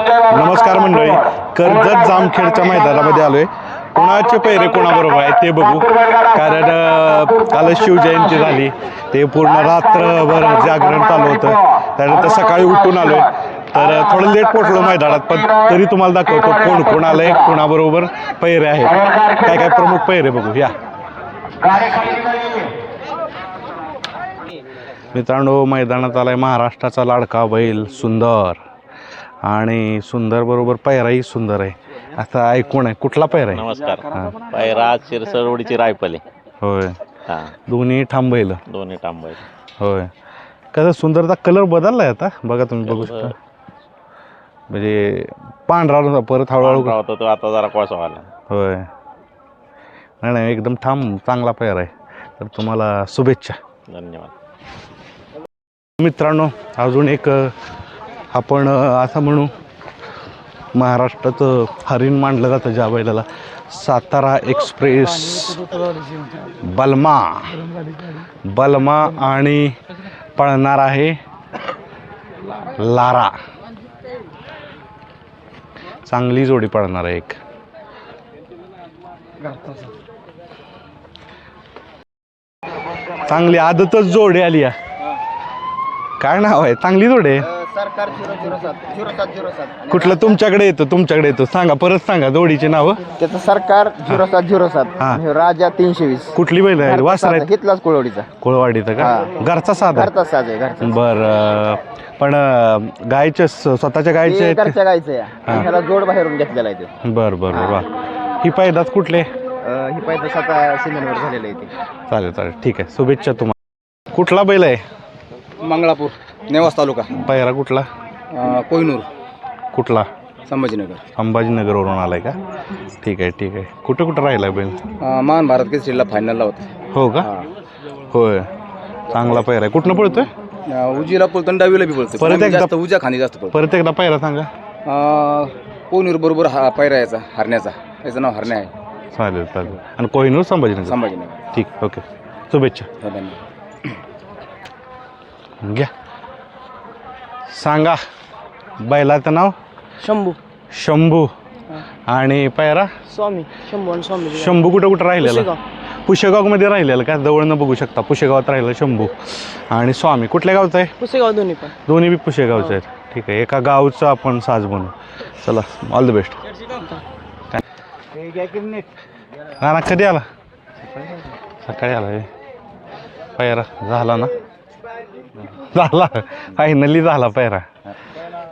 नमस्कार मंडळी कर्जत जामखेडच्या मैदानामध्ये आलोय. कोणाचे पैरे कोणाबरोबर आहेत ते बघू. कारण काल शिवजयंती झाली. ते पूर्ण रात्रभर जागरण चालू होतं. त्यानंतर सकाळी उठून आलोय. तर थोडं लेट पोचलो मैदानात पण तरी तुम्हाला दाखवतो कोण कोण आलंय कोणाबरोबर पैरे आहेत. काय काय प्रमुख पैरे बघू. या. मित्रांनो मैदानात आलाय महाराष्ट्राचा लाडका बैल सुंदर. आणि सुंदर बरोबर पैराही सुंदर आहे. असं ऐकून आहे. कुठला पैरा आहे? नमस्कार. पायरा शिरसरवडीची रायफले. होय. हा. दोन्ही बैल दोन्ही टांबाय होय. कसं सुंदरचा कलर बदललाय आता? बघा तुम्ही बघू शकता. म्हणजे पांढरा होता, परत हळूहळू होता तो आता जरा कोळसा आला होय. नाही नाही एकदम ठाम चांगला पैर आहे. तर तुम्हाला शुभेच्छा. धन्यवाद. मित्रांनो अजून एक आपण असं म्हणू महाराष्ट्रात हरिण मांडलं जातं ज्या बैलाला. सातारा एक्सप्रेस बलमा. बलमा आणि पळणार आहे लारा. चांगली जोडी पळणार आहे एक. चांगली आदतच जोडी आली काय नाव आहे? चांगली जोडी आहे. सरकार झिरो झिरो सात झिरो सात झिरो सात. कुठलं तुमच्याकडे येतं तुमच्याकडे येतं. सांगा परत सांगा जोडीचे नाव. त्याचं सरकार झिरो सात झिरो सात. हा. आणि राजा तीनशे वीस. कुठली बैल आहे? वासर आहेत? घेतलाच कोळवडीचा. कोळवाडीचं का? हा. घरचा साधा? घरचा साज आहे घरचा बर पण अं, गायचे स- स्वतःच्या गायचे ते? आहेत घरच्या गायचं आहे. हा. आणि ह्याला जोड बाहेरून घेतलेला आहे ते? बर बर बर. वा ही पैदास कुठले? अं, ही पाहिजे स्वतः सिमेंटवर झालेलं आहे ते. चालेल चालेल. ठीक आहे. शुभेच्छा तुम्हाला. कुठला बैल आहे? मंगळापूर. नेवास तालुका? पैरा कुठला? कोयनूर कुठला? संभाजीनगर. संभाजीनगरवरून आलाय का? ठीक आहे ठीक आहे. कुठं कुठं राहिला बैल? महान भारत केसरीला फायनलला होता. हो का? होय. चांगला पैरा आहे. कुठनं पळतोय? उजीला बोलतो आणि डावीला बी बोलतो परत एकदा- जास्त उजा खाली जास्त परत एकदा पैरा सांगा. पळतो कोयनूर बरोबर हा पायरा याचा हरण्याचा. याचं नाव हरण्या आहे. चालेल चालेल. आणि कोहिनूर संभाजीनगर? संभाजीनगर. ठीक ओके. शुभेच्छा. धन्यवाद. घ्या. सांगा. बैलाचं नाव? शंभू. शंभू. आणि पैरा स्वामी. शंभू आणि स्वामी. शंभू कुठं कुठं राहिलेला? पुशेगावमध्ये राहिलेलं का? जवळनं बघू शकता. पुशेगावात राहिलं शंभू. आणि स्वामी कुठल्या गावचं आहे? पुसेगाव दोन्ही पण. दोन्ही बी पुशेगावचे आहेत. ठीक आहे. एका गावचं आपण साज बनवू चला ऑल द बेस्ट ना कधी आला? सकाळी आला. हे पैरा झाला ना? झाला. फायनली झाला पैरा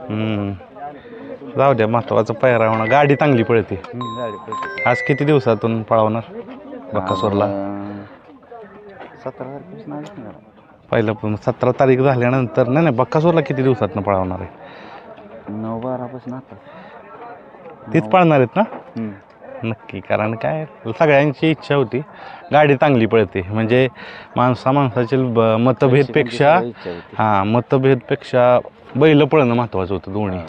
हम्म. जाऊ द्या महत्वाचं पैरा होणार गाडी चांगली पळते. आज किती दिवसातून पळवणार बक्कासूरला सतरा तारखेपासून पहिलं पण सतरा तारीख झाल्यानंतर नाही नाही बक्कासूरला किती दिवसातनं पळवणार आहे? नऊ बारापासून आता. तीच पळणार आहेत ना? नक्की. कारण काय सगळ्यांची इच्छा होती. गाडी चांगली पळते. म्हणजे माणसा माणसाचे ब- मतभेदपेक्षा हां मतभेदपेक्षा बैल पळणं महत्त्वाचं होतं दोन्ही.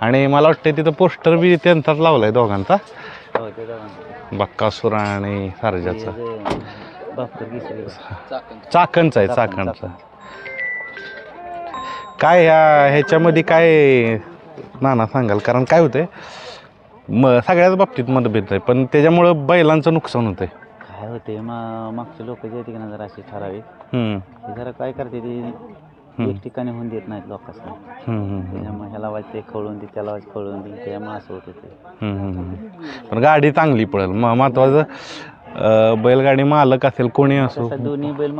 आणि मला वाटतं तिथं पोस्टर बी त्यांचाच लावलाय दोघांचा. बक्कासूर आणि सारजाचा. चाकणचा आहे चाकणचा. काय ह्या ह्याच्यामध्ये काय नाना सांगाल? कारण काय होतंय म सगळ्याच बाबतीत मतभेद आहे पण त्याच्यामुळं बैलांचं नुकसान होतंय. काय होते मग मागचे लोक जे की ना जरा असे ठराविक. हम्म, ते जरा काय करते ते एक ठिकाणी होऊन देत नाहीत लोकांना हम्म, त्याच्यामुळे ह्याला वाजते खवळून दे त्याला वाज खवळून दे त्यामुळे असं होतं ते हम्म, हम्म, हम्म. पण गाडी चांगली पडेल म महत्वाचं अं, बैलगाडी मालक असेल कोणी असो. तसं दोन्ही बैल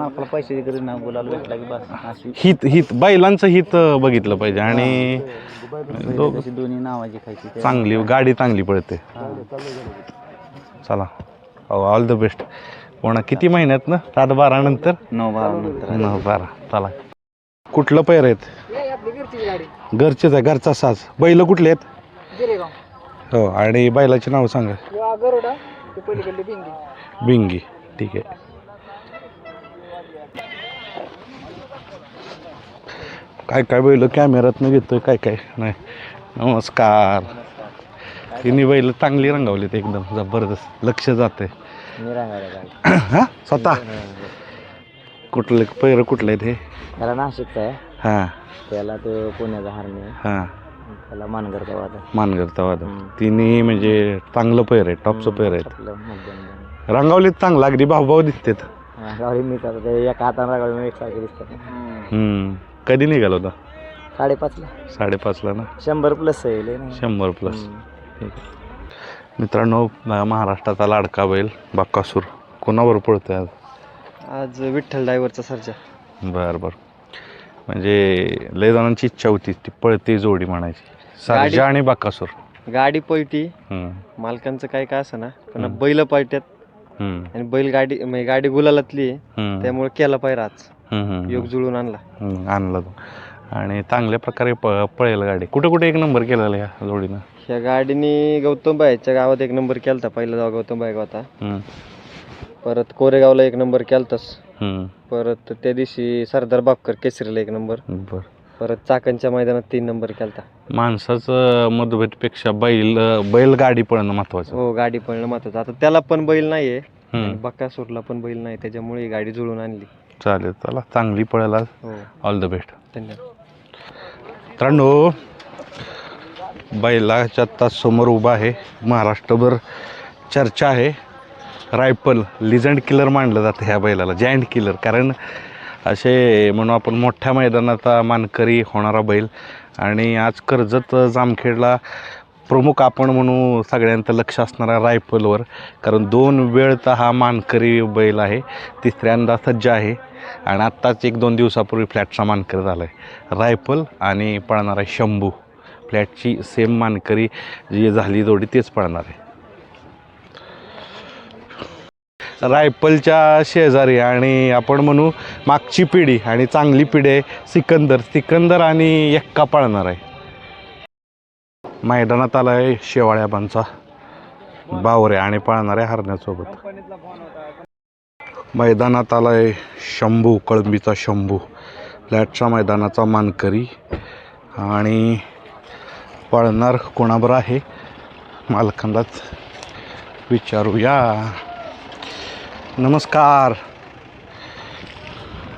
गरज ना बोलायला भेटला की बस अशी. हित हित बैलांचं हित अं, बघितलं पाहिजे. आणि तशी दोन्ही नावाची खायची ते. चांगली गाडी चांगली पडते चला. ऑल द बेस्ट कोणा किती महिन्यात ना? सात बारा नंतर? नऊ बारा नंतर. नऊ बारा. चला. कुठलं पैर आहेत? घरचेच आहे घरचा साज. बैल कुठले आहेत? हो आणि बैलाचे नाव सांगा. बिंगी ठीक आहे. काय काय बैल कॅमेऱ्यातनं घेतोय काय काय? नाही. नमस्कार. तिन्ही बैल चांगली रंगवलीत एकदम जबरदस्त. लक्ष जाते हा? स्वतः? कुठले पैर कुठले हे? त्याला नाशिकचा आहे. हां. त्याला तो पुण्याचा हरणे हां. त्याला मानगरचा वादा हम्म. तिन्ही म्हणजे चांगलं पैर आहे टॉपचं पैर आपलं मध्यम रंगावलीत चांगलं अगदी भाऊभाऊ दिसतात. गाडी मी तर ते एका हाताने रागावली मी एक सारखे दिसतात. हम्म. कधी निघाला होता? साडेपाचला. साडेपाचला ना? शंभर प्लस आहे लय नाही. शंभर प्लस. ठीक आहे. मित्रांनो म- महाराष्ट्राचा लाडका बैल बाकासूर. कोणावर पळतोय आज? आज विठ्ठल ड्रायव्हरचा सरजा बरं बरं. म्हणजे लय जणांची इच्छा होती ती पळते जोडी म्हणायची. सरजा आणि बाकासूर. गाडी पळती. हम्म, मालकांचं काय काय असं ना पण हम्म. बैल पळत्यात. हम्म, आणि बैल गाडी म्हणजे गाडी गुलालातली आहे. हम्म, त्यामुळे केला पाहिजे आज हम्म, हम्म, योग जुळून आणला. हम्म, आणला तो. आणि चांगल्या प्रकारे प पळेल गाडी. कुठे कुठे एक नंबर केलेला या जोडीनं? ह्या गाडीने गौतमबाईच्या गावात एक नंबर केलता पहिला जाऊ गौतमबाई होता. हम्म, परत कोरेगावला एक नंबर केलतास. हम्म, परत त्या दिवशी सरदार बापकर केसरीला एक नंबर. बरं. परत चाकणच्या मैदानात तीन नंबर केलता. माणसाचं मतभेदपेक्षा बैल बैलगाडी पळणं महत्वाचं. हो गाडी पळणं महत्वाचं. आता त्याला पण बैल नाहीये हम्म, बक्कासूरला पण बैल नाही त्याच्यामुळे ही गाडी जुळून आणली. चालेल चला. चांगली पळेल. आज हो. ऑल द बेस्ट धन्यवाद. मित्रांनो बैलाच्या आत्ता समोर उभा आहे. महाराष्ट्रभर चर्चा आहे. रायफल लिजंड किलर मानलं जातं ह्या बैलाला जायंट किलर कारण असे म्हणू आपण मोठ्या मैदानाचा मानकरी होणारा बैल. आणि आज कर्जत जामखेडला प्रमुख आपण म्हणू सगळ्यांचं लक्ष असणारा रायफलवर. कारण दोन वेळचा हा मानकरी बैल आहे. तिसऱ्यांदा सज्ज आहे. आणि आत्ताच एक दोन दिवसापूर्वी फ्लॅटचा मानकरी झाला आहे रायफल आणि पळणारा शंभू. फ्लॅटची सेम मानकरी जी झाली जोडी तेच पळणार आहे. रायफलच्या शेजारी आणि आपण म्हणू मागची पिढी आणि चांगली पिढी आहे सिकंदर. सिकंदर आणि एक्का पळणार आहे. मैदानात आला आहे शेवाळ्याबांचा. बावरे आणि पळणाऱ्या हरण्यासोबत. मैदानात आला आहे शंभू कळंबीचा शंभू. फ्लॅटच्या मैदानाचा मानकरी. आणि पळणार कोणाबर आहे? मालकांनाच विचारूया. नमस्कार.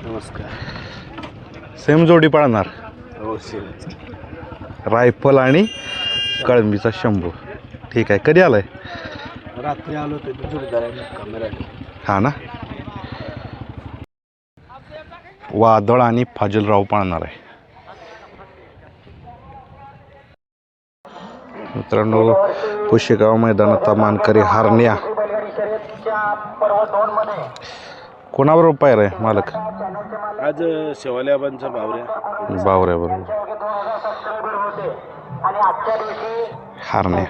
नमस्कार. सेम जोडी पळणार. हो सेमच रायफल आणि कळंबीचा शंभू. ठीक आहे कधी आलाय? रात्री आलो ते जोडीदारांनी हा ना? वादळ आणि फाजलराव पाळणार आहे. मित्रांनो पुशेगाव मैदानाचा मानकरी हारण्या. कोणाबरोबर पायर आहे मालक? आज शेवाल्याबांचा भावऱ्या बावऱ्या बरोबर. हारण्या